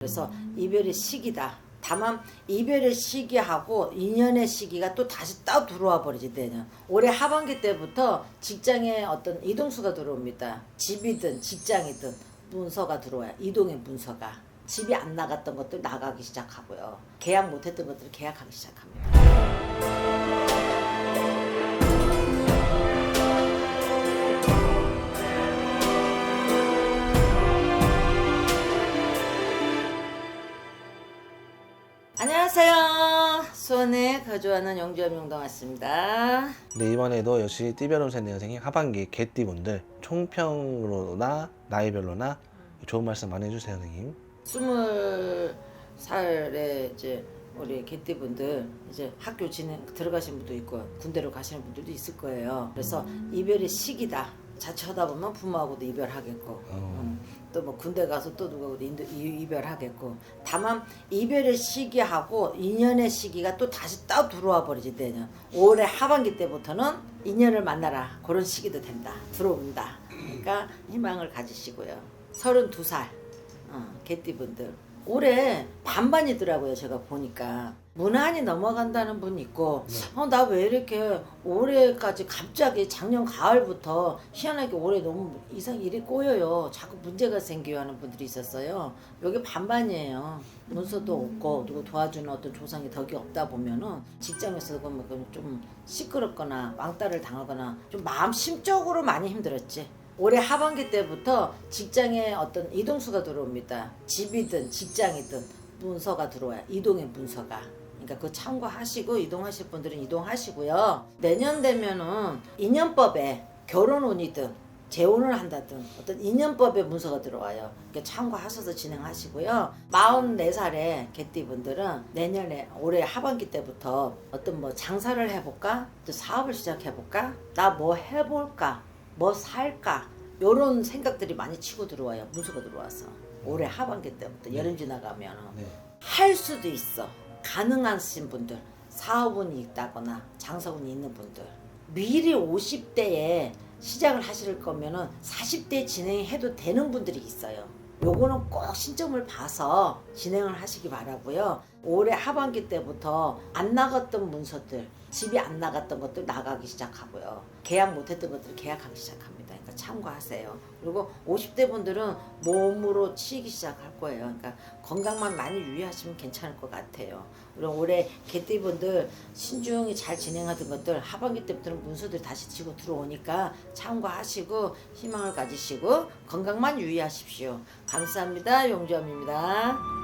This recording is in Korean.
그래서 이별의 시기다. 다만 이별의 시기하고 인연의 시기가 또 다시 딱 들어와 버리지 내년. 올해 하반기 때부터 직장에 어떤 이동수가 들어옵니다. 집이든 직장이든 문서가 들어와요. 이동의 문서가. 집이 안 나갔던 것들 나가기 시작하고요. 계약 못했던 것들 계약하기 시작합니다 안녕하세요 수원에 거주하는 영주엄 용도 왔습니다 네 이번에도 역시 세네 선생님 하반기 개띠분들 총평으로나 나이별로나 좋은 말씀 많이 해주세요 선생님 스물 살에 이제 우리 개띠분들 이제 학교 진행 들어가신 분도 있고 군대로 가시는 분들도 있을 거예요. 그래서 이별의 시기다. 자취하다 보면 부모하고도 이별하겠고 또뭐 군대 가서 또 누가 인도 이- 이별하겠고. 다만 이별의 시기하고 인연의 시기가 또 다시 딱 들어와 버리지 내년. 올해 하반기 때부터는 인연을 만나라. 그런 시기도 된다. 들어온다. 그러니까 희망을 가지시고요. 32살 어, 개띠분들 올해 반반이더라고요 제가 보니까. 무난히 넘어간다는 분 있고 어, 나 왜 이렇게 올해까지 갑자기 작년 가을부터 희한하게 올해 너무 이상 일이 꼬여요. 자꾸 문제가 생겨요 하는 분들이 있었어요. 여기 반반이에요. 문서도 없고 누구 도와주는 어떤 조상이 덕이 없다 보면은 직장에서 뭐좀 시끄럽거나 왕따를 당하거나 좀 마음 심적으로 많이 힘들었지 올해 하반기 때부터 직장에 어떤 이동수가 들어옵니다. 집이든 직장이든 문서가 들어와요. 이동의 문서가. 그러니까 그 참고하시고 이동하실 분들은 이동하시고요. 내년 되면은 인연법에 결혼운이든 재혼을 한다든 어떤 인연법의 문서가 들어와요. 그러니까 참고하셔서 진행하시고요. 44살의 개띠분들은 내년에 올해 하반기 때부터 어떤 뭐 장사를 해볼까? 또 사업을 시작해볼까? 나 뭐 해볼까? 뭐 살까? 요런 생각들이 많이 치고 들어와요. 문서가 들어와서. 올해 하반기 때부터 여름 지나가면 네. 할 수도 있어. 가능하신 분들, 사업운이 있다거나 장사운이 있는 분들. 미리 50대에 시작을 하실 거면은 40대 진행해도 되는 분들이 있어요. 요거는 꼭 신점을 봐서 진행을 하시기 바라고요. 올해 하반기 때부터 안 나갔던 문서들, 집이 안 나갔던 것들 나가기 시작하고요. 계약 못했던 것들 계약하기 시작합니다. 그러니까 참고하세요. 그리고 50대 분들은 몸으로 치이기 시작할 거예요. 그러니까 건강만 많이 유의하시면 괜찮을 것 같아요. 그리고 올해 개띠 분들 신중히 잘 진행하던 것들 하반기 때부터는 문서들이 다시 치고 들어오니까 참고하시고 희망을 가지시고 건강만 유의하십시오. 감사합니다. 용주엄입니다.